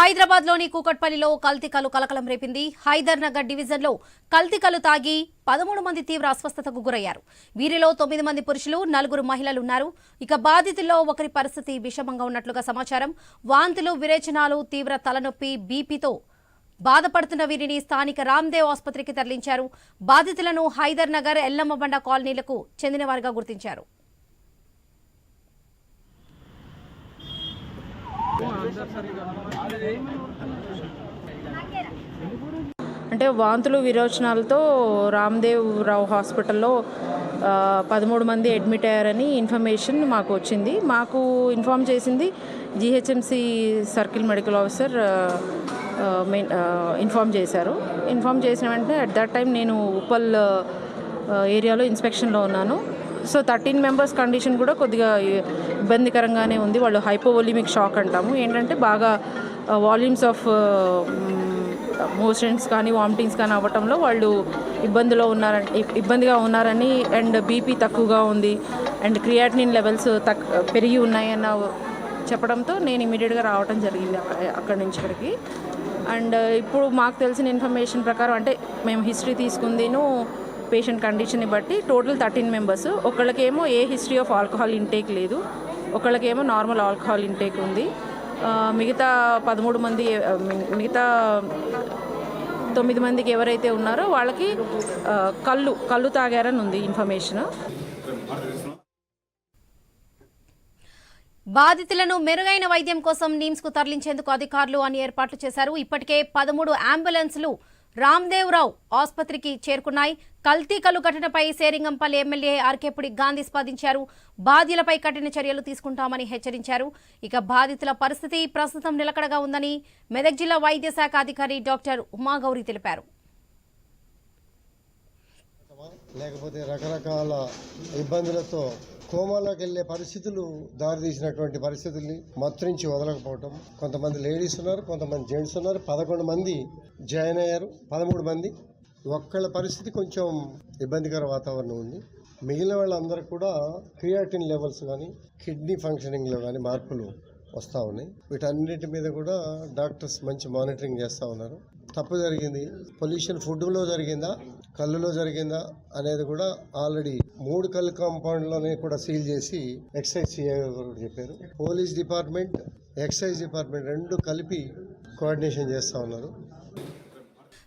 హైదరాబాద్లోని కూకట్పల్లిలో కల్తికలు కలకలం రేపింది. హైదర్ నగర్ డివిజన్లో తాగి పదమూడు మంది తీవ్ర అస్వస్థతకు గురయ్యారు. వీరిలో తొమ్మిది మంది పురుషులు నలుగురు మహిళలు ఉన్నారు ఇక బాధితుల్లో ఒకరి పరిస్థితి విషమంగా ఉన్నట్లుగా సమాచారం. వాంతులు విరేచనాలు తీవ్ర తలనొప్పి బీపీతో బాధపడుతున్న వీరిని స్థానిక రామ్దేవ్ ఆసుపత్రికి తరలించారు. బాధితులను హైదర్ నగర్ ఎల్లమ్మబండ కాలనీలకు చెందినవారుగా గుర్తించారు. అంటే వాంతులు విరోచనాలతో రామ్దేవ్ రావు హాస్పిటల్లో పదమూడు మంది అడ్మిట్ అయ్యారని ఇన్ఫర్మేషన్ మాకు వచ్చింది. మాకు ఇన్ఫామ్ చేసింది GHMC circle medical officer main inform చేశారు. ఇన్ఫామ్ చేసిన వెంటనే అట్ దట్ టైం నేను ఉప్పల్ ఏరియాలో ఇన్స్పెక్షన్లో ఉన్నాను. సో థర్టీన్ మెంబర్స్ కండిషన్ కూడా కొద్దిగా ఇబ్బందికరంగానే ఉంది. వాళ్ళు హైపోవోలిమిక్ షాక్ అంటాము. ఏంటంటే బాగా వాల్యూమ్స్ ఆఫ్ మోషన్స్ కానీ వామిటింగ్స్ కానీ అవ్వటంలో వాళ్ళు ఇబ్బందిలో ఉన్నారని ఇబ్బందిగా ఉన్నారని అండ్ బీపీ తక్కువగా ఉంది. అండ్ క్రియాటినిన్ లెవెల్స్ తక్ పెరిగి ఉన్నాయన్న చెప్పడంతో నేను ఇమీడియట్గా రావడం జరిగింది అక్కడి నుంచి ఇక్కడికి. అండ్ ఇప్పుడు మాకు తెలిసిన ఇన్ఫర్మేషన్ ప్రకారం అంటే మేము హిస్టరీ తీసుకుందిను పేషెంట్ కండిషన్ని బట్టి total thirteen members ఒకళ్ళకేమో a history of alcohol intake లేదు. ఒకళ్ళకేమో నార్మల్ ఆల్కహాల్ ఇంటేక్ ఉంది. మిగతా పదమూడు మంది మిగతా తొమ్మిది మందికి ఎవరైతే ఉన్నారో వాళ్ళకి కళ్ళు కళ్ళు తాగారని ఉంది ఇన్ఫర్మేషన్ బాధితులను మెరుగైన వైద్యం కోసం నిమ్స్కు తరలించేందుకు అధికారులు అన్ని ఏర్పాట్లు చేశారు. ఇప్పటికే పదమూడు అంబులెన్స్లు రామ్దేవ్రావు ఆసుపత్రికి చేరుకున్నాయి. కల్తీ కలు ఘటనపై సేరింగంపల్లి ఎమ్మెల్యే ఆర్కేపుడి గాంధీ స్పందించారు. బాధ్యులపై కఠిన చర్యలు తీసుకుంటామని హెచ్చరించారు. ఇక బాధితుల పరిస్థితి ప్రస్తుతం నిలకడగా ఉందని మెదక్ జిల్లా వైద్య శాఖ అధికారి డాక్టర్ ఉమాగౌరి తెలిపారు. లేకపోతే రకరకాల ఇబ్బందులతో కోమాలోకి వెళ్ళే పరిస్థితులు దారితీసినటువంటి పరిస్థితుల్ని మత్రించి వదలకపోవటం. కొంతమంది లేడీస్ ఉన్నారు కొంతమంది జెంట్స్ ఉన్నారు. పదకొండు మంది జాయిన్ అయ్యారు పదమూడు మంది. ఒక్కళ్ళ పరిస్థితి కొంచెం ఇబ్బందికర వాతావరణం ఉంది. మిగిలిన వాళ్ళందరూ కూడా క్రియాటిన్ లెవెల్స్ కానీ కిడ్నీ ఫంక్షనింగ్లో కానీ మార్పులు వస్తూ ఉన్నాయి. వీటన్నిటి మీద కూడా డాక్టర్స్ మంచి మానిటరింగ్ చేస్తూ ఉన్నారు. తప్పు జరిగింది. పొల్యూషన్ ఫుడ్లో జరిగిందా? కళ్ళులో జరిగిందా? అనేది కూడా ఆల్రెడీ మూడు కళ్ళు కాంపౌండ్లోనే కూడా సీల్ చేసి ఎక్సైజ్ చేయగలరు చెప్పారు. పోలీస్ డిపార్ట్మెంట్ ఎక్సైజ్ డిపార్ట్మెంట్ రెండు కలిపి కోఆర్డినేషన్ చేస్తూ ఉన్నారు.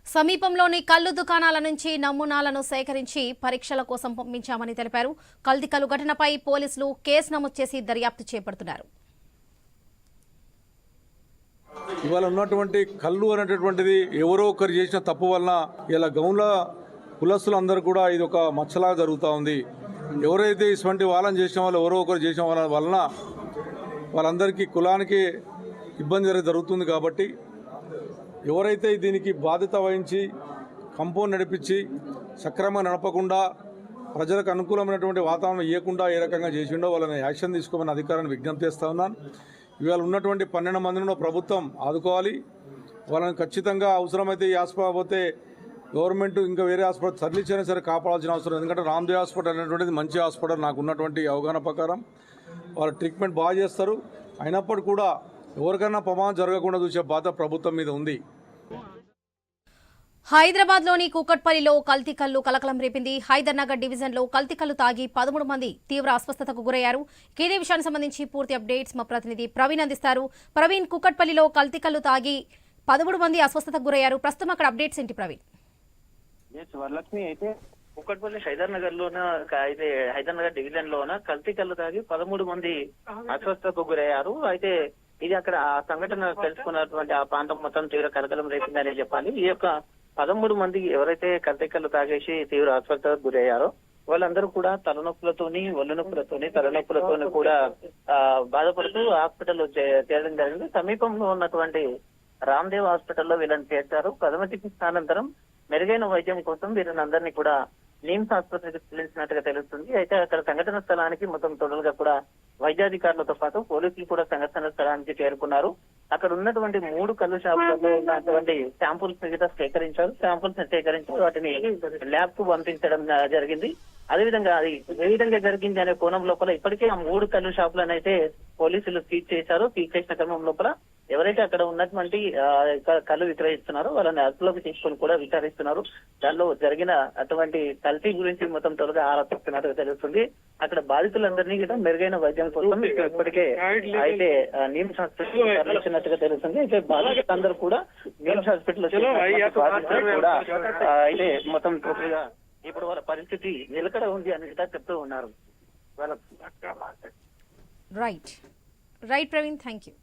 సమీపంలోని కళ్ళు దుకాణాల నుంచి నమూనాలను సేకరించి పరీక్షల కోసం పంపించామని తెలిపారు. కల్తీ కలు ఘటనపై పోలీసులు కేసు నమోదు చేసి దర్యాప్తు చేపడుతున్నారు. ఇవాళ ఉన్నటువంటి కళ్ళు అనేటటువంటిది ఎవరో ఒకరు చేసిన తప్పు వలన ఇలా గౌన్ల కులస్తులందరూ కూడా ఇది ఒక మచ్చలాగా జరుగుతూ ఉంది. ఎవరైతే ఇటువంటి వాళ్ళని చేసిన వాళ్ళు ఎవరో ఒకరు చేసిన వాళ్ళ వలన వాళ్ళందరికీ కులానికి ఇబ్బంది అనేది జరుగుతుంది కాబట్టి ఎవరైతే దీనికి బాధ్యత వహించి కంపౌండ్ నడిపించి సక్రమంగా నడపకుండా ప్రజలకు అనుకూలమైనటువంటి వాతావరణం ఇవ్వకుండా ఏ రకంగా చేసిండో వాళ్ళని యాక్షన్ తీసుకోమని అధికారాన్ని విజ్ఞప్తి చేస్తా ఉన్నాను. ఇవాళ ఉన్నటువంటి పన్నెండు మందిని ప్రభుత్వం ఆదుకోవాలి. వాళ్ళని ఖచ్చితంగా అవసరమైతే ఈ హాస్పిటల్ పోతే గవర్నమెంట్ ఇంకా వేరే హాస్పిటల్ తరలించైనా సరే కాపాడాల్సిన అవసరం ఎందుకంటే రామ్దేవ్ హాస్పిటల్ అనేటువంటిది మంచి హాస్పిటల్. నాకు ఉన్నటువంటి అవగాహన ప్రకారం వాళ్ళు ట్రీట్మెంట్ బాగా చేస్తారు. అయినప్పటికీ కూడా ఎవరికైనా ప్రమాదం జరగకుండా చూసే బాధ ప్రభుత్వం మీద ఉంది. హైదరాబాద్లోని కూకట్పల్లిలో కల్తీ కల్లు కలకలం రేపింది. హైదర్ నగర్ డివిజన్లో కల్తీ కల్లు తాగి పదమూడు మంది తీవ్ర అస్వస్థతకు గురయ్యారు. ఇదే విషయానికి సంబంధించి పూర్తి అప్డేట్స్ మా ప్రతినిధి ప్రవీణ్ అందిస్తారు. ప్రవీణ్ కూకట్పల్లిలో కల్తీ కల్లు తాగి పదమూడు మంది అస్వస్థతకు గురయ్యారు. ప్రస్తుతం అక్కడ అప్డేట్స్ ఏంటి ప్రవీణ్? వరలక్ష్మి అయితే కుక్కట్పల్లి హైదర్ నగర్ లోన అయితే హైదర్నగర్ డివిజన్ లోన కల్తీ కళ్ళు తాగి పదమూడు మంది అస్వస్థతకు గురయ్యారు. అయితే ఇది అక్కడ ఆ సంఘటన తెలుసుకున్నటువంటి ఆ ప్రాంతం మొత్తం తీవ్ర కలకలం రేపిందని చెప్పాలి. ఈ యొక్క పదమూడు మంది ఎవరైతే కల్తీ కళ్ళు తాగేసి తీవ్ర అస్వస్థతకు గురయ్యారో వాళ్ళందరూ కూడా తలనొప్పులతోని ఒళ్ళు నొప్పులతోని తలనొప్పులతోని కూడా బాధపడుతూ హాస్పిటల్ చేరడం జరిగింది. సమీపంలో ఉన్నటువంటి రామ్దేవ్ హాస్పిటల్లో వీళ్ళని చేర్చారు. ప్రథమ చికిత్స అనంతరం మెరుగైన వైద్యం కోసం వీరిని అందరినీ కూడా నిమ్స్ ఆసుపత్రికి తరలించినట్టుగా తెలుస్తుంది. అయితే అక్కడ సంఘటన స్థలానికి మొత్తం టోటల్గా కూడా వైద్యాధికారులతో పాటు పోలీసులు కూడా సంఘటన స్థలానికి చేరుకున్నారు. అక్కడ ఉన్నటువంటి మూడు కళ్ళు షాపులలో ఉన్నటువంటి శాంపుల్స్ మిగతా సేకరించారు. శాంపుల్స్ సేకరించి వాటిని ల్యాబ్కు పంపించడం జరిగింది. అదేవిధంగా అది ఏ విధంగా జరిగింది అనే కోణం లోపల ఇప్పటికే ఆ మూడు కళ్ళు షాపులను అయితే పోలీసులు సీజ్ చేశారు. సీజ్ చేసిన క్రమం లోపల ఎవరైతే అక్కడ ఉన్నటువంటి కళ్ళు విక్రయిస్తున్నారో వాళ్ళని అదుపులోకి తీసుకొని కూడా విచారిస్తున్నారు. దానిలో జరిగిన అటువంటి కల్తీ గురించి మొత్తం త్వరగా ఆరా తీస్తున్నట్టుగా తెలుస్తుంది. అక్కడ బాధితులందరినీ కూడా మెరుగైన వైద్యం కోసం ఇప్పటికే అయితే నిమ్స్ హాస్పిటల్ తరలించినట్టుగా తెలుస్తుంది. అయితే బాధితులందరూ కూడా నిమ్స్ హాస్పిటల్ కూడా అయితే మొత్తం పూర్తిగా ఇప్పుడు వాళ్ళ పరిస్థితి నిలకడ ఉంది అనేది చెప్తూ ఉన్నారు. వాళ్ళ right right Praveen thank you